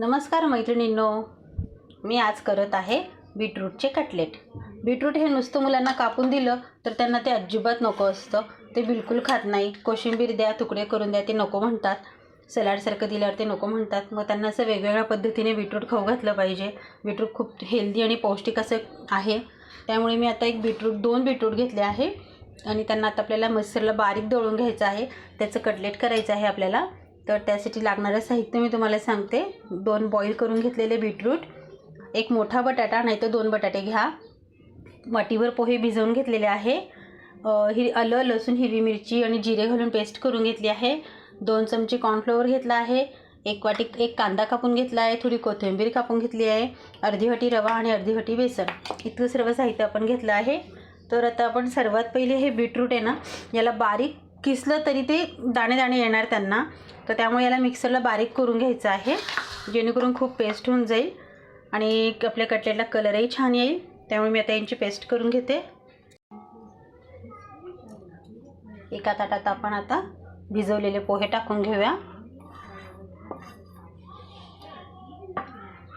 नमस्कार मैत्रिणींनो. मी आज करत आहे बीटरूटचे कटलेट. बीटरूट हे नुसतं मुलांना कापून दिलं तर त्यांना ते अजिबात नको असतं. ते बिलकुल खात नाही कोशिंबीर द्या तुकडे करून द्या ते नको म्हणतात. सलाडसारखं दिल्यावर ते नको म्हणतात. मग त्यांना असं वेगवेगळ्या पद्धतीने बीटरूट खाऊ घातलं पाहिजे. बीटरूट खूप हेल्दी आणि पौष्टिक असं आहे. त्यामुळे मी आता एक बीटरूट दोन बीटरूट घेतले आहे. आणि त्यांना आता आपल्याला मिक्सरला बारीक दळून घ्यायचं आहे. त्याचं कटलेट करायचं आहे आपल्याला. तर त्यासाठी लागणारं साहित्य मी तुम्हाला सांगते. दोन बॉईल करून घेतलेले बीटरूट एक मोठा बटाटा नाही तर दोन बटाटे घ्या. वाटीवर पोहे भिजवून घेतलेले आहे. अ, हि आलं लसूण हिरवी मिरची आणि जिरे घालून पेस्ट करून घेतली आहे. दोन चमचे कॉर्नफ्लोअर घेतला आहे. एक वाटी एक कांदा कापून घेतला आहे. थोडी कोथिंबीर कापून घेतली आहे. अर्धी वाटी रवा आणि अर्धी वाटी बेसन. इतकं सर्व साहित्य आपण घेतलं आहे. तर आता आपण सर्वात पहिले हे बीटरूट आहे ना याला बारीक किसलं तरी ते दाणे दाणे येणार त्यांना. तर त्यामुळे याला मिक्सरला बारीक करून घ्यायचं आहे. जेणेकरून खूप पेस्ट होऊन जाईल आणि आपल्या कटलेटला कलरही छान येईल. त्यामुळे मी आता यांची पेस्ट करून घेते. एका ताटात आपण आता भिजवलेले पोहे टाकून घेऊया.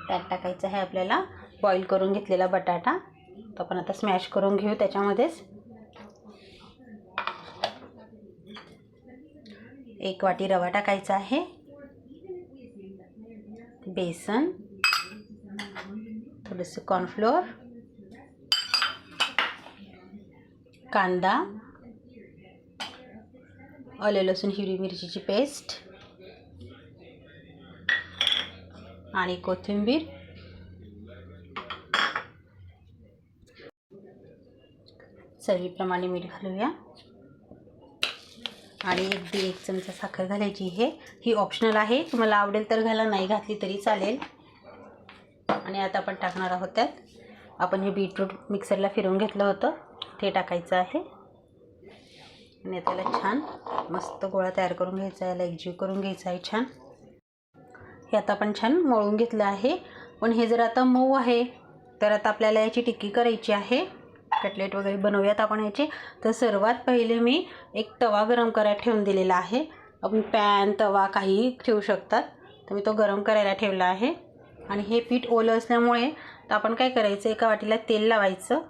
त्यात टाकायचं आहे आपल्याला बॉईल करून घेतलेला बटाटा. तो आपण आता स्मॅश करून घेऊ त्याच्यामध्येच. एक वाटी रवा टाकायचा आहे. बेसन थोडंसं कॉर्नफ्लोअर कांदा आले लसूण हिरवी मिरचीची पेस्ट आणि कोथिंबीर. चवीप्रमाणे मीठ घालूया. आणि एक दीड एक चमचा साखर घालायची आहे. ही ऑप्शनल आहे. तुम्हाला आवडेल तर घाला नाही घातली तरी चालेल. आणि आता आपण टाकणार आहोत त्यात. आपण हे बीटरूट मिक्सरला फिरवून घेतलं होतं. ते टाकायचं आहे. आणि त्याला छान मस्त गोळा तयार करून घ्यायचा आहे. याला एकजीव करून घ्यायचा आहे छान. हे आता आपण छान मळून घेतलं आहे. पण हे जर आता मऊ आहे तर आता आपल्याला याची टिक्की करायची आहे. कटलेट वगैरे बनवूयात आपण याचे. तर सर्वात पहिले मी एक तवा गरम करायला ठेवून दिलेला आहे. आपण पॅन तवा काहीही ठेवू शकतात. तर मी तो गरम करायला ठेवला आहे. आणि हे पीठ ओलं असल्यामुळे तर आपण काय करायचं एका वाटीला तेल लावायचं.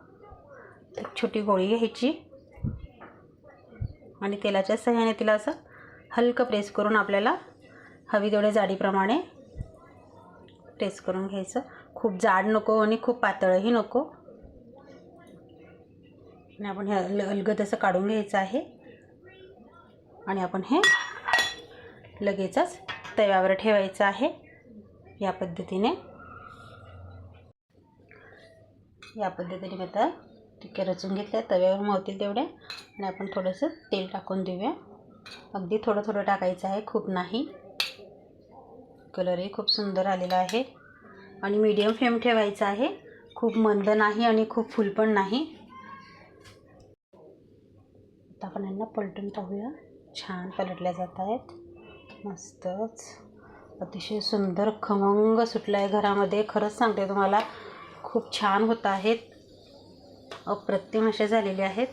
एक छोटी गोळी घ्यायची. आणि तेलाच्या सहाय्याने तिला असं हलकं प्रेस करून आपल्याला हवी तेवढ्या जाडीप्रमाणे प्रेस करून घ्यायचं. खूप जाड नको आणि खूप पातळही नको. आणि आपण हे अल अलगद असं काढून घ्यायचं आहे. आणि आपण हे लगेचच तव्यावर ठेवायचं आहे. या पद्धतीने. या पद्धतीने मी आता टिक्या रचून घेतल्या. तव्यावर मावतील तेवढ्या आणि आपण थोडंसं तेल टाकून देऊया. अगदी थोडं थोडं टाकायचं आहे. खूप नाही. कलरही खूप सुंदर आलेला आहे. आणि मीडियम फ्लेम ठेवायचा आहे. खूप मंद नाही आणि खूप फुल पण नाही. आता आपण यांना पलटून पाहूया. छान पलटल्या जात आहेत. मस्तच. अतिशय सुंदर खमंग सुटला आहे घरामध्ये. खरंच सांगते तुम्हाला खूप छान होत आहेत. अप्रतिम असे झालेले आहेत.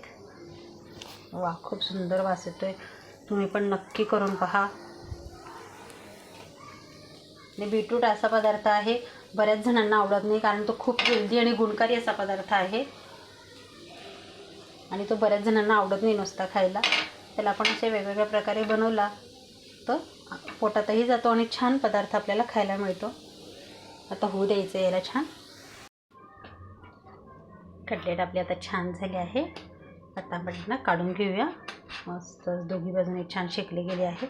वा खूप सुंदर वास येतो आहे तुम्ही पण नक्की करून पहा. आणि बीटरूट असा पदार्थ आहे. बऱ्याच जणांना आवडत नाही कारण तो खूप हेल्दी आणि गुणकारी असा पदार्थ आहे. आणि तो बऱ्याच जणांना आवडत नाही नुसता खायला. त्याला आपण असे वेगवेगळ्या प्रकारे बनवला तर पोटातही जातो आणि छान पदार्थ आपल्याला खायला मिळतो. आता होऊ द्यायचं याला छान. कटलेट आपली आता छान झाले आहे. आता आपण ना काढून घेऊया. मस्त दोघी बाजूने छान शेकले गेले आहेत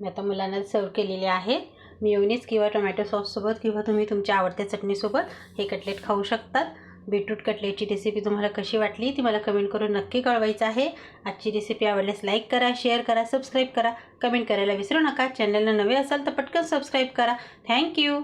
मी आता मुलांना सर्व केलेले आहे. मिओनीज किंवा टोमॅटो सॉससोबत किंवा तुम्ही तुमच्या आवडत्या चटणीसोबत हे कटलेट खाऊ शकतात. बीटरूट कटलेटची रेसिपी तुम्हाला कशी वाटली ती मला कमेंट करून नक्की कळवायचं आहे. आजची रेसिपी आवडल्यास लाईक करा शेअर करा सबस्क्राईब करा. कमेंट करायला विसरू नका. चॅनलला नवे असाल तर पटकन सबस्क्राईब करा. थँक्यू